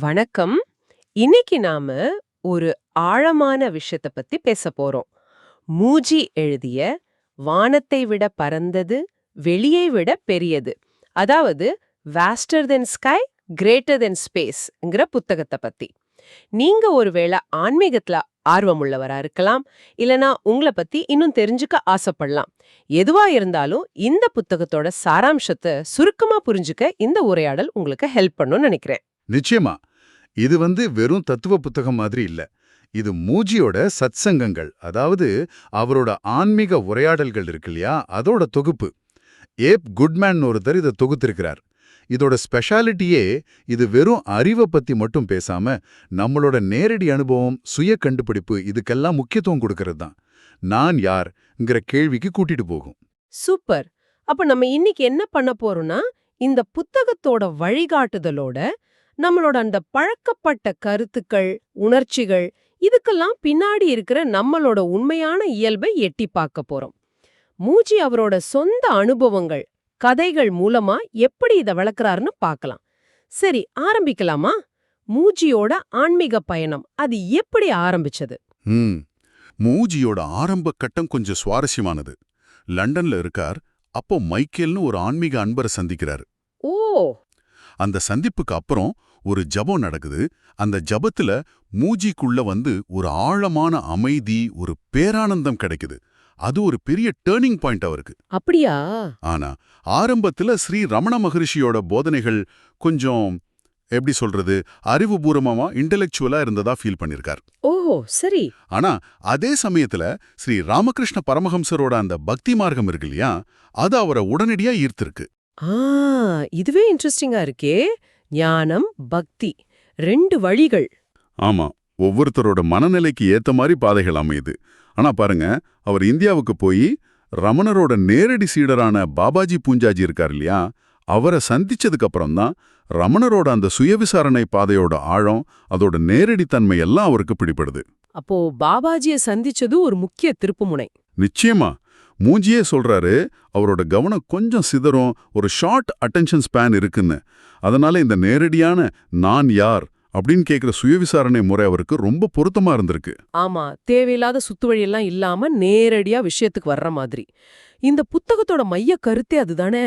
வணக்கம். இன்னைக்கு நாம ஒரு ஆழமான விஷயத்த பத்தி பேச போறோம். மூஜி எழுதிய வானத்தை விட பரந்தது வெளியை விட பெரியது. அதாவது vaster than sky greater than ஸ்பேஸ்ங்கிற புத்தகத்தை பத்தி. நீங்க ஒருவேளை ஆன்மீகத்துல ஆர்வமுள்ளவரா இருக்கலாம் இல்லனா உங்களை பத்தி இன்னும் தெரிஞ்சுக்க ஆசைப்படலாம். எதுவா இருந்தாலும் இந்த புத்தகத்தோட சாராம்சத்தை சுருக்கமா புரிஞ்சுக்க இந்த உரையாடல் உங்களுக்கு ஹெல்ப் பண்ணும்னு நினைக்கிறேன். நிச்சயமா. இது வந்து வெறும் தத்துவ புத்தகம் மாதிரி இல்ல. இது மூஜியோட சத்சங்கங்கள் அதாவது அவரோட ஆன்மீக உரையாடல்கள் இருக்கு இல்லையா அதோட தொகுப்பு. ஏப் குட்மேன் ஒருத்தர் இதை தொகுத்திருக்கிறார். இதோட ஸ்பெஷாலிட்டியே இது வெறும் அறிவை பத்தி மட்டும் பேசாம நம்மளோட நேரடி அனுபவம் சுய கண்டுபிடிப்பு இதுக்கெல்லாம் முக்கியத்துவம் கொடுக்கறது தான். நான் யார்ங்கிற கேள்விக்கு கூட்டிட்டு போகும். சூப்பர். அப்ப நம்ம இன்னைக்கு என்ன பண்ண போறோம்னா இந்த புத்தகத்தோட வழிகாட்டுதலோட நம்மளோட அந்த பழக்கப்பட்ட கருத்துக்கள் உணர்ச்சிகள் இதுக்கெல்லாம் பின்னாடி இருக்கிற நம்மளோட உண்மையான இயல்பை எட்டி பார்க்க போறோம். மூஜி அவரோட சொந்த அனுபவங்கள் கதைகள் மூலமா எப்படி இத விளக்குறாருன்னு பார்க்கலாம். சரி ஆரம்பிக்கலாமா? மூஜியோட ஆன்மீக பயணம் அது எப்படி ஆரம்பிச்சது? மூஜியோட ஆரம்ப கட்டம் கொஞ்சம் சுவாரஸ்யமானது. லண்டன்ல இருக்கார் அப்போ மைக்கேல்னு ஒரு ஆன்மீக அன்பரை சந்திக்கிறார். ஓ! அந்த சந்திப்புக்கு அப்புறம் ஒரு ஜபம் நடக்குது. அந்த ஜபத்துல மூஜிக்குள்ள வந்து ஒரு ஆழமான அமைதி ஒரு பேரானந்தம் கிடைக்குது. அது ஒரு பெரிய டேர்னிங் பாயிண்ட் அவருக்கு. அப்படியா? ஆனா ஆரம்பத்துல ஸ்ரீ ரமண மகரிஷியோட போதனைகள் கொஞ்சம் எப்படி சொல்றது அறிவுபூர்வமா இன்டெலெக்சுவலா இருந்ததா ஃபீல் பண்ணிருக்கார். ஓ சரி. ஆனா அதே சமயத்துல ஸ்ரீ ராமகிருஷ்ண பரமஹம்சரோட அந்த பக்தி மார்க்கம் இருக்கு இல்லையா அது அவரை உடனடியா ஈர்த்திருக்கு. இதுவே இன்ட்ரெஸ்டிங்கா இருக்கே. ஞானம் பக்தி ரெண்டு வழிகள். ஆமா ஒவ்வொருத்தரோட மனநிலைக்கு ஏத்த மாதிரி பாதைகள் அமையுது. ஆனா பாருங்க அவர் இந்தியாவுக்கு போய் ரமணரோட நேரடி சீடரான பாபாஜி பூஞ்சாஜி இருக்கார் இல்லையா? அவரை சந்திச்சதுக்கு அப்புறம் தான் ரமணரோட அந்த சுயவிசாரணை பாதையோட ஆழம் அதோட நேரடித்தன்மை எல்லாம் அவருக்கு பிடிபடுது. அப்போ பாபாஜிய சந்திச்சது ஒரு முக்கிய திருப்புமுனை நிச்சயமா. மூஞ்சியே சொல்றாரு அவரோட கவனம் கொஞ்சம் சிதறும் ஒரு ஷார்ட் அட்டென்ஷன் ஸ்பேன் இருக்குன்னு. அதனால இந்த நேரடியான நான் யார் அப்படின்னு கேட்குற சுயவிசாரணை முறை அவருக்கு ரொம்ப பொருத்தமா இருந்திருக்கு. ஆமா தேவையில்லாத சுத்துவழியெல்லாம் இல்லாம நேரடியா விஷயத்துக்கு வர்ற மாதிரி. இந்த புத்தகத்தோட மைய கருத்தே அதுதானே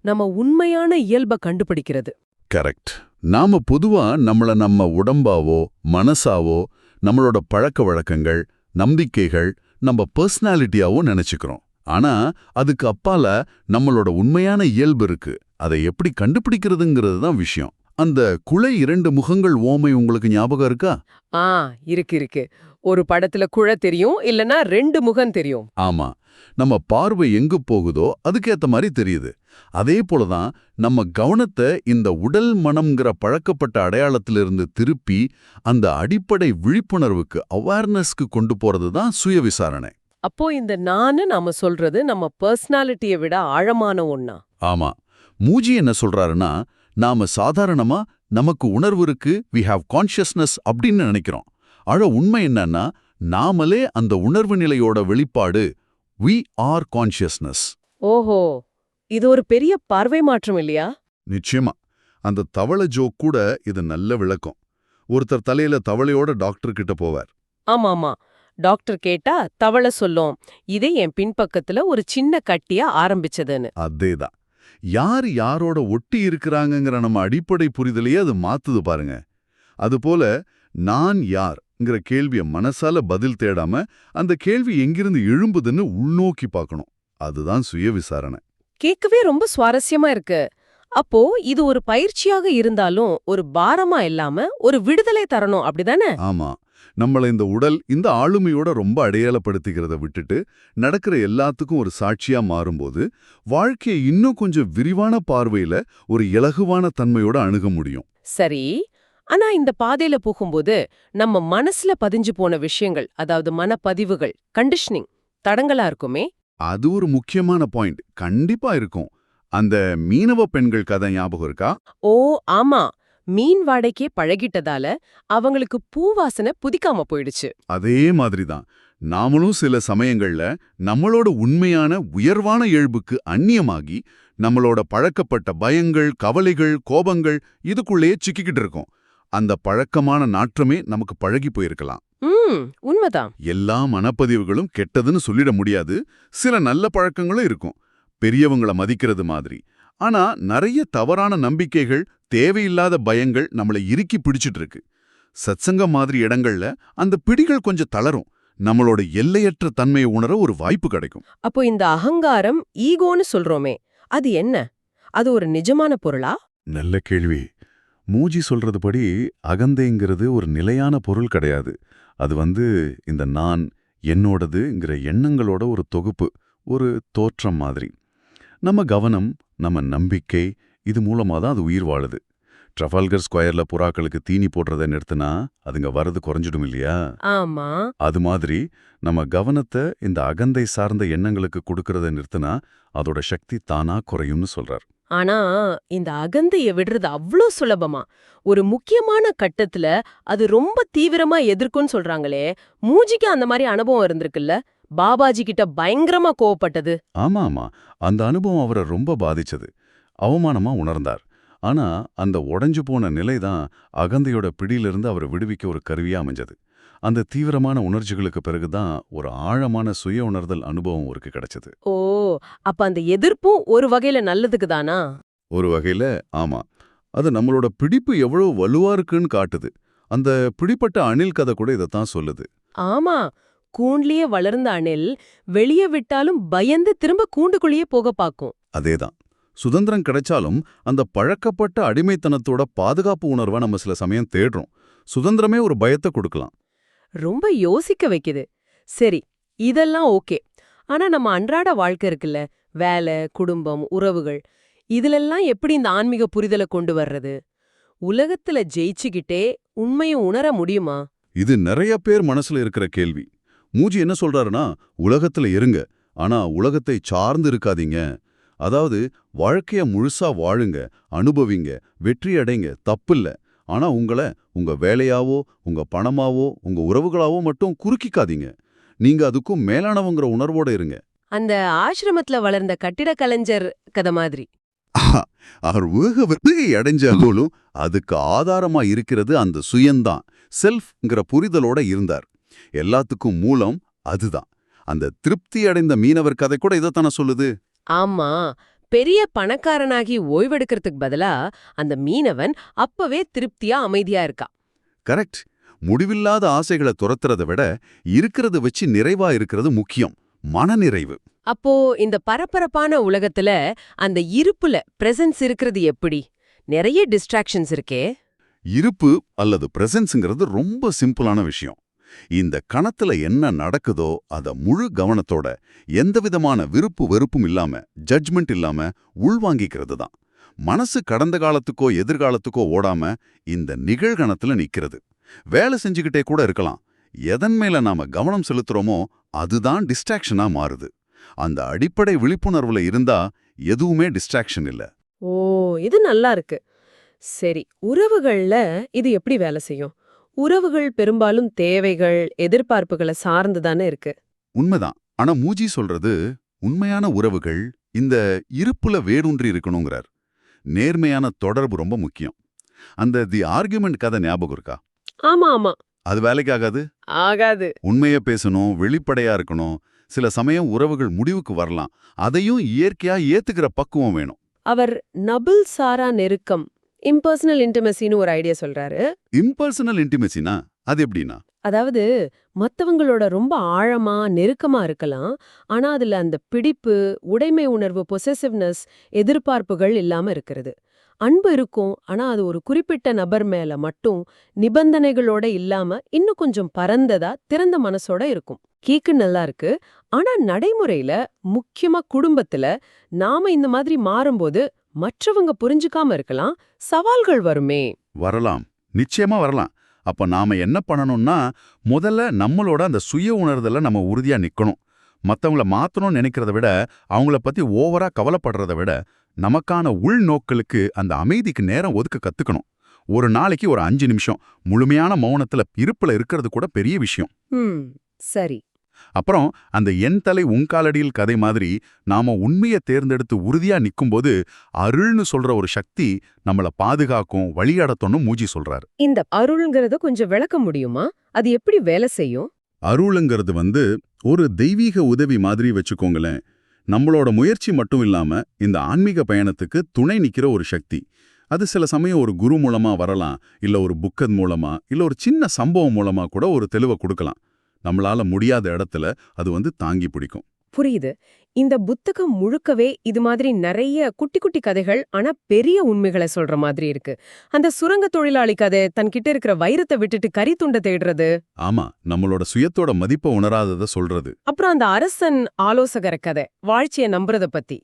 நம்ம உண்மையான இயல்பை கண்டுபிடிக்கிறது. கரெக்ட். நாம பொதுவா நம்மள நம்ம உடம்பாவோ மனசாவோ நம்மளோட பழக்க வழக்கங்கள் நம்பிக்கைகள் நம்ம பர்சனாலிட்டியாவோ நினைச்சுக்கிறோம். ஆனா அதுக்கு அப்பால நம்மளோட உண்மையான இயல்பு இருக்கு. அதை எப்படி கண்டுபிடிக்கிறதுங்கிறது தான் விஷயம். அந்த குலை இரண்டு முகங்கள் ஓமை உங்களுக்கு ஞாபகம் இருக்கா? ஆ இருக்கு இருக்கு. ஒரு படத்துல குழ தெரியும் இல்லனா ரெண்டு முகம் தெரியும். ஆமா. நம்ம பார்வை எங்கு போகுதோ அதுக்கேத்த மாதிரி தெரியுது. அதே போலதான் நம்ம கவனத்தை இந்த உடல் மனம்ங்கிற பழக்கப்பட்ட அடையாளத்திலிருந்து திருப்பி அந்த அடிப்படை விழிப்புணர்வுக்கு அவேர்னஸ்க்கு கொண்டு போறது தான் சுய விசாரணை. அப்போ இந்த நானு நாம சொல்றது நம்ம பர்சனாலிட்டியை விட ஆழமான ஒண்ணா? ஆமா. மூஜி என்ன சொல்றாருன்னா நாம சாதாரணமா நமக்கு உணர்வு இருக்கு வி ஹாவ் கான்ஷியஸ்னஸ் அப்படின்னு நினைக்கிறோம். ஆழ உண்மை என்னன்னா நாமளே அந்த உணர்வு நிலையோட வெளிப்பாடு வி ஆர் கான்ஷியஸ்னஸ் ஓஹோ. இது ஒரு பெரிய பார்வை மாற்றம் இல்லையா? நிச்சயமா. அந்த தவளை ஜோக் கூட இது நல்ல விளக்கம். ஒருத்தர் தலையில தவளையோட டாக்டர் கிட்ட போவார். ஆமா ஆமா டாக்டர் கேட்டா தவளை சொல்லும். இதே என் பின்பக்கத்துல ஒரு சின்ன கட்டியா ஆரம்பிச்சதுன்னு. அதேதான். யார் யாரோட ஒட்டி இருக்கிறாங்கங்கிற நம்ம அடிப்படை புரிதலையே அது மாத்துது பாருங்க. அதுபோல நான் யார்ங்கிற கேள்விய மனசால பதில் தேடாம அந்த கேள்வி எங்கிருந்து எழும்புதுன்னு உள்நோக்கி பார்க்கணும் அதுதான் சுய விசாரணை. கேட்கவே ரொம்ப சுவாரஸ்யமா இருக்கு. அப்போ இது ஒரு பயிற்சியாக இருந்தாலும் ஒரு பாரமா இல்லாம ஒரு விடுதலை தரணும் அப்படிதானே? ஆமா. நம்மள இந்த உடல் இந்த ஆளுமையோட ரொம்ப அடையாளப்படுத்திக்கிறத விட்டுட்டு நடக்கிற எல்லாத்துக்கும் ஒரு சாட்சியா மாறும்போது வாழ்க்கையை இன்னும் கொஞ்சம் விரிவான பார்வையில ஒரு இலகுவான தன்மையோட அணுக முடியும். சரி. ஆனா இந்த பாதையில போகும்போது நம்ம மனசுல பதிஞ்சு போன விஷயங்கள் அதாவது மனப்பதிவுகள் கண்டிஷனிங் தடங்களா இருக்குமே? அது ஒரு முக்கியமான பாயிண்ட் கண்டிப்பா இருக்கும். அந்த மீனவ பெண்கள் கதை ஞாபகம் இருக்கா? ஓ ஆமா. மீன் வாடைக்கே பழகிட்டதால அவங்களுக்கு பூவாசனை புதிக்காம போயிடுச்சு. அதே மாதிரிதான். நாமளும் சில சமயங்கள்ல நம்மளோட உண்மையான உயர்வான இயல்புக்கு அந்நியமாகி நம்மளோட பழக்கப்பட்ட பயங்கள் கவலைகள் கோபங்கள் இதுக்குள்ளேயே சிக்கிக்கிட்டு இருக்கோம். அந்த பழக்கமான நாற்றமே நமக்கு பழகி போயிருக்கலாம். உண்மைதான். எல்லா மனப்பதிவுகளும் கெட்டதுன்னு சொல்லிட முடியாது. சில நல்ல பழக்கங்களும் இருக்கும். பெரியவங்கள மதிக்கிறது மாதிரி. ஆனா நிறைய தவறான நம்பிக்கைகள் தேவையில்லாத பயங்கள் நம்மளை இறுக்கி பிடிச்சிட்டு இருக்கு. சத்சங்கம் மாதிரி இடங்கள்ல அந்த பிடிகள் கொஞ்சம் தளரும். நம்மளோட எல்லையற்ற தன்மையை உணர ஒரு வாய்ப்பு கிடைக்கும். அப்போ இந்த அகங்காரம் ஈகோன்னு சொல்றோமே அது என்ன? அது ஒரு நிஜமான பொருளா? நல்ல கேள்வி. மூஜி சொல்றதுபடி அகந்தைங்கிறது ஒரு நிலையான பொருள் கிடையாது. அது வந்து இந்த நான் என்னோடதுங்கிற எண்ணங்களோட ஒரு தொகுப்பு ஒரு தோற்றம் மாதிரி. நம்ம கவனம் நம்ம நம்பிக்கை இது மூலமா தான் அது உயிர் வாழுது. ட்ரஃபால்கர் ஸ்கொயர்ல புறாக்களுக்கு தீனி போடுறதை நிறுத்தினா அதுங்க வரது குறைஞ்சிடும் இல்லையா? ஆமா. அது மாதிரி நம்ம கவனத்தை இந்த அகந்தை சார்ந்த எண்ணங்களுக்கு கொடுக்கறத நிறுத்தினா அதோட சக்தி தானா குறையும்னு சொல்றார். ஆனா இந்த அகந்தைய விடுறது அவ்ளோ சுலபமா? ஒரு முக்கியமான கட்டத்துல அது ரொம்ப தீவிரமா எதிர்க்கும்னு சொல்றாங்களே மூஜிக்கு அந்த மாதிரி அனுபவம் இருந்திருக்குல்ல? பாபாஜி கிட்ட பயங்கரமா கோவப்பட்டது. ஆமா ஆமா அந்த அனுபவம் அவரை ரொம்ப பாதிச்சது. அவமானமா உணர்ந்தார். ஆனா அந்த உடைஞ்சு போன நிலை தான் அகந்தையோட பிடியிலிருந்து அவரை விடுவிக்க ஒரு கருவியா அமைஞ்சது. அந்த தீவிரமான உணர்ச்சிகளுக்கு பிறகுதான் ஒரு ஆழமான சுய உணர்தல் அனுபவம் அவருக்கு கிடைச்சது. ஓ அப்ப அந்த எதிர்ப்பும் ஒரு வகையில நல்லதுக்கு தானா? ஒரு வகையில ஆமா. அது நம்மளோட பிடிப்பு எவ்வளவு வலுவா இருக்குன்னு காட்டுது. அந்த பிடிப்பட்ட அணில் கதை கூட இதைத்தான் சொல்லுது. ஆமா. கூண்லயே வளர்ந்த அணில் வெளியே விட்டாலும் பயந்து திரும்ப கூண்டுக்குள்ளேயே போக பாக்கும் அதேதான். சுதந்திரம் கிடைச்சாலும் அந்த பழக்கப்பட்ட அடிமைத்தனத்தோட பாதுகாப்பு உணர்வை நம்ம சில சமயம் தேடுறோம். சுதந்திரமே ஒரு பயத்தை கொடுக்கலாம். ரொம்ப யோசிக்க வைக்குது. சரி இதெல்லாம் ஓகே. ஆனா நம்ம அன்றாட வாழ்க்கை இருக்குல்ல? வேலை குடும்பம் உறவுகள். இதுலெல்லாம் எப்படி இந்த ஆன்மீக புரிதலை கொண்டு வர்றது? உலகத்துல ஜெயிச்சுக்கிட்டே உண்மையை உணர முடியுமா? இது நிறைய பேர் மனசுல இருக்கிற கேள்வி. மூஜி என்ன சொல்றாருன்னா உலகத்துல இருங்க. ஆனா உலகத்தை சார்ந்து இருக்காதீங்க. அதாவது வாழ்க்கைய முழுசா வாழுங்க அனுபவிங்க வெற்றி அடைங்க தப்பில்ல. ஆனா உங்களை உங்க வேலையாவோ உங்க பணமாவோ உங்க உறவுகளாவோ மட்டும் குறுக்கிக்காதீங்க. நீங்க அதுக்கும் மேலானவங்கிற உணர்வோட இருங்க. அந்த ஆசிரமத்துல வளர்ந்த கட்டிட கலைஞர் கதை மாதிரி. அவர் வேக வெற்றியை அடைஞ்சாலும் அதுக்கு ஆதாரமா இருக்கிறது அந்த சுயம்தான் செல்ஃப்ங்கிற புரிதலோட இருந்தார். எல்லாத்துக்கும் மூலம் அதுதான். அந்த திருப்தி அடைந்த மீனவர் கதை கூட இதைத்தானே சொல்லுது? ஆமா பெரிய பணக்காரனாகி ஓய்வெடுக்கிறதுக்கு பதிலா அந்த மீனவன் அப்பவே திருப்தியா அமைதியா இருக்கா? கரெக்ட். முடிவில்லாத ஆசைகளை துரத்துறத விட இருக்கிறத வச்சு நிறைவா இருக்கிறது முக்கியம். மனநிறைவு. அப்போ இந்த பரபரப்பான உலகத்துல அந்த இருப்புல பிரசன்ஸ் இருக்கிறது எப்படி? நிறைய டிஸ்ட்ராக்ஷன்ஸ் இருக்கே. இருப்பு அல்லது பிரசன்ஸ்ங்கிறது ரொம்ப சிம்பிளான விஷயம். இந்த கணத்துல என்ன நடக்குதோ அத முழு கவனத்தோட எந்தவிதமான விருப்பு வெறுப்பும் இல்லாம ஜட்ஜ்மெண்ட் இல்லாம உள்வாங்கிக்கிறது தான். மனசு கடந்த காலத்துக்கோ எதிர்காலத்துக்கோ ஓடாம இந்த நிகழ்கணத்துல நிக்கிறது. வேலை செஞ்சுக்கிட்டே கூட இருக்கலாம். எதன் மேல நாம கவனம் செலுத்துறோமோ அதுதான் டிஸ்ட்ராக்ஷனா மாறுது. அந்த அடிப்படை விழிப்புணர்வுல இருந்தா எதுவுமே டிஸ்ட்ராக்ஷன் இல்ல. ஓ இது நல்லா இருக்கு. சரி உறவுகள்ல இது எப்படி வேலை செய்யும்? உறவுகள் பெரும்பாலும் தேவைகள் எதிர்பார்ப்புகளை சார்ந்து தானே இருக்கு. உண்மைதான். ஆனா மூஜி சொல்றது உண்மையான உறவுகள் இந்த இருப்புல வேரூன்றி இருக்கணுங்கிறார். நேர்மையான தொடர்பு ரொம்ப முக்கியம். அந்த தி ஆர்குமெண்ட் கதை ஞாபகம் இருக்கா? ஆமா ஆமா. அது வேலைக்கு ஆகாது. ஆகாது உண்மைய பேசணும் வெளிப்படையா இருக்கணும். சில சமயம் உறவுகள் முடிவுக்கு வரலாம். அதையும் இயற்கையா ஏத்துக்கிற பக்குவம் வேணும். அவர் நபிள் சாரா நெருக்கம் இம்பர்சனல் இன்டிமசின்னு ஒரு ஐடியா சொல்றாரு. இம்பர்சனல் இன்டிமெசினா அது எப்படின்னா? அதாவது மத்தவங்களோட ரொம்ப ஆழமா நெருக்கமா இருக்கலாம். ஆனா அதுல அந்த பிடிப்பு உடைமை உணர்வு பொசெசிவ்னஸ் எதிர்பார்ப்புகள் இல்லாம இருக்கிறது. அன்பு இருக்கும் ஆனா அது ஒரு குறிப்பிட்ட நபர் மேல மட்டும் நிபந்தனைகளோட இல்லாம இன்னும் கொஞ்சம் பரந்ததா திறந்த மனசோட இருக்கும். கேக்கு நல்லா இருக்கு. ஆனா நடைமுறையில முக்கியமா குடும்பத்துல நாம இந்த மாதிரி மாறும்போது மற்றவங்க புரிஞ்சுக்காம இருக்கலாம் சவால்கள் வருமே. வரலாம். நிச்சயமா வரலாம். அப்ப நாம என்ன பண்ணணும்னா முதல்ல நம்மளோட அந்த சுய உணர்தல நம்ம உறுதியா நிக்கணும். மத்தவங்கள மாத்தணும்னு நினைக்கிறத விட அவங்கள பத்தி ஓவரா கவலைப்படுறத விட நமக்கான உள்நோக்கலுக்கு அந்த அமைதிக்கு நேரம் ஒதுக்க கத்துக்கணும். ஒரு நாளைக்கு ஒரு அஞ்சு நிமிஷம். முழுமையான மௌனத்துல இருப்புல இருக்கிறது கூட பெரிய விஷயம். சரி. அப்புறம் அந்த என் தலை உங்காலடியில் கதை மாதிரி நாம உண்மையை தேர்ந்தெடுத்து உறுதியா நிக்கும்போது அருள்னு சொல்ற ஒரு சக்தி நம்மள பாதுகாக்கும் வழியடத்தோன்னு மூஜி சொல்றாரு. இந்த அருள்ங்கிறத கொஞ்சம் விளக்க முடியுமா? அது எப்படி வேலை செய்யும்? அருளுங்கிறது வந்து ஒரு தெய்வீக உதவி மாதிரி வச்சுக்கோங்களேன். நம்மளோட முயற்சி மட்டும் இல்லாம இந்த ஆன்மீக பயணத்துக்கு துணை நிக்கிற ஒரு சக்தி. அது சில சமயம் ஒரு குரு மூலமா வரலாம் இல்ல ஒரு புக்கத் மூலமா இல்ல ஒரு சின்ன சம்பவம் மூலமா கூட ஒரு தெளிவை கொடுக்கலாம். நம்மளால முடியாத இடத்துல அது வந்து தாங்கி பிடிக்கும். புரியுது. இந்த புத்தகம் முழுக்கவே இது மாதிரி நிறைய குட்டி குட்டி கதைகள் ஆனா பெரிய உண்மைகளை சொல்ற மாதிரி இருக்கு. அந்த சுரங்க தொழிலாளி கதை தன்கிட்ட இருக்கிற வைரத்தை விட்டுட்டு கறி துண்டை தேடுறது. ஆமா நம்மளோட சுயத்தோட மதிப்பை உணராதத சொல்றது. அப்புறம் அந்த அரசன் ஆலோசகர கதை வாழ்ச்சிய நம்புறத பத்தி.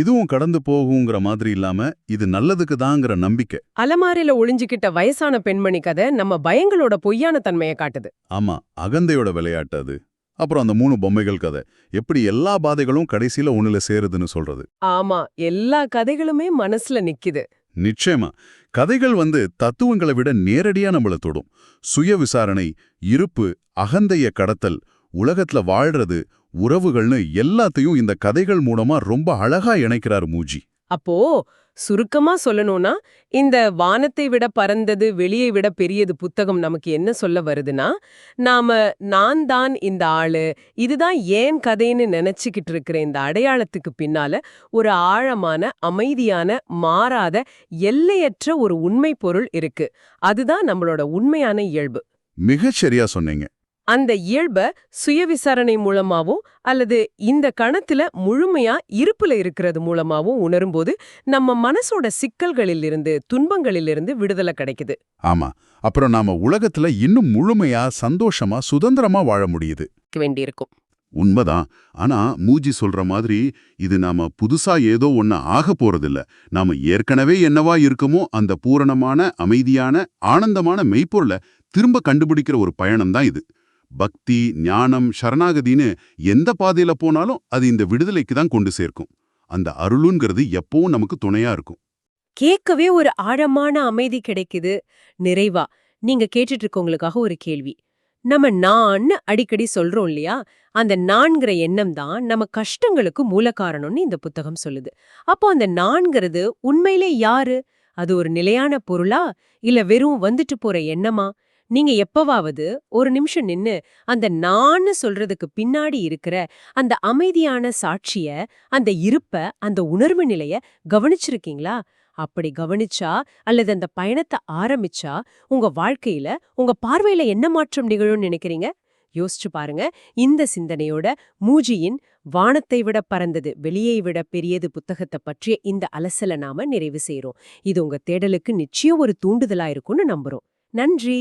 இதுவும் கடந்து போகுங்கிற மாதிரி இல்லாம இது நல்லதுக்கு தாங்கிற நம்பிக்கை. அலமாரில ஒளிஞ்சுக்கிட்ட வயசான பெண்மணி கதை நம்ம பயங்களோட பொய்யான தன்மையை காட்டுது. ஆமா அகந்தையோட விளையாட்டு அது. அப்புறம் அந்த மூணு பொம்மைகள் கதை. எப்படி எல்லா பாதைகளும் கடைசியில ஒண்ணுல சேருதுன்னு சொல்றது. ஆமா எல்லா கதைகளுமே மனசுல நிக்குது. நிச்சயமா. கதைகள் வந்து தத்துவங்களை விட நேரடியா நம்மள தொடும். சுய விசாரணை இருப்பு அகந்தைய கடத்தல் உலகத்துல வாழ்றது உறவுகள்னு எல்லாத்தையும் இந்த கதைகள் மூலமா ரொம்ப அழகா இணைக்கிறார் மூஜி. அப்போ சுருக்கமா சொல்லணும்னா இந்த வானத்தை விட பறந்தது வெளியை விட பெரியது புத்தகம் நமக்கு என்ன சொல்ல வருதுன்னா நாம நான் தான் இந்த ஆளு இதுதான் ஏன் கதைன்னு நினைச்சுக்கிட்டு இருக்கிற இந்த அடையாளத்துக்கு பின்னால ஒரு ஆழமான அமைதியான மாறாத எல்லையற்ற ஒரு உண்மை பொருள் இருக்கு. அதுதான் நம்மளோட உண்மையான இயல்பு. மிகச் சரியா சொன்னீங்க. அந்த இயல்ப சுய விசாரணை மூலமாவோ அல்லது இந்த கணத்துல முழுமையா இருப்புல இருக்கிறது மூலமாவோ உணரும்போது நம்ம மனசோட சிக்கல்களிலிருந்து துன்பங்களிலிருந்து விடுதலை கிடைக்குது. ஆமா. அப்புறம் நாம உலகத்துல இன்னும் முழுமையா சந்தோஷமா சுதந்திரமா வாழ முடியுது. வேண்டியிருக்கும். உண்மைதான். ஆனா மூஜி சொல்ற மாதிரி இது நாம புதுசா ஏதோ ஒண்ணு ஆக போறதில்ல. நாம ஏற்கனவே என்னவா இருக்குமோ அந்த பூரணமான அமைதியான ஆனந்தமான மெய்ப்பொருளை திரும்ப கண்டுபிடிக்கிற ஒரு பயணம் தான் இது. பக்தி ஞானம் சரணாகதின்னு எந்த பாதையில போனாலும் அது இந்த விடுதலைக்கு தான் கொண்டு சேர்க்கும். அந்த அருளுங்கிறது எப்பவும் நமக்கு துணையா இருக்கும். கேட்கவே ஒரு ஆழமான அமைதி கிடைக்குது. நிறைவா நீங்க கேட்டுட்டு இருக்கவங்களுக்காக ஒரு கேள்வி. நம்ம நான் அடிக்கடி சொல்றோம் இல்லையா? அந்த நான்கிற எண்ணம் தான் நம்ம கஷ்டங்களுக்கு மூல காரணம்னு இந்த புத்தகம் சொல்லுது. அப்போ அந்த நான்கிறது உண்மையிலே யாரு? அது ஒரு நிலையான பொருளா? இல்ல வெறும் வந்துட்டு போற எண்ணமா? நீங்க எப்பவாவது ஒரு நிமிஷம் நின்னு அந்த நான்னு சொல்றதுக்கு பின்னாடி இருக்கிற அந்த அமைதியான சாட்சிய அந்த இருப்ப அந்த உணர்வு நிலைய கவனிச்சிருக்கீங்களா? அப்படி கவனிச்சா அல்லது அந்த பயணத்தை ஆரம்பிச்சா உங்க வாழ்க்கையில உங்க பார்வையில என்ன மாற்றம் நிகழும்னு நினைக்கிறீங்க? யோசிச்சு பாருங்க. இந்த சிந்தனையோட மூஜியின் வானத்தை விட பறந்தது வெளியை விட பெரியது புத்தகத்தை பற்றிய இந்த அலசலை நாம நிறைவு செய்றோம். இது உங்க தேடலுக்கு நிச்சயம் ஒரு தூண்டுதலா இருக்கும்னு நம்புறோம். நன்றி!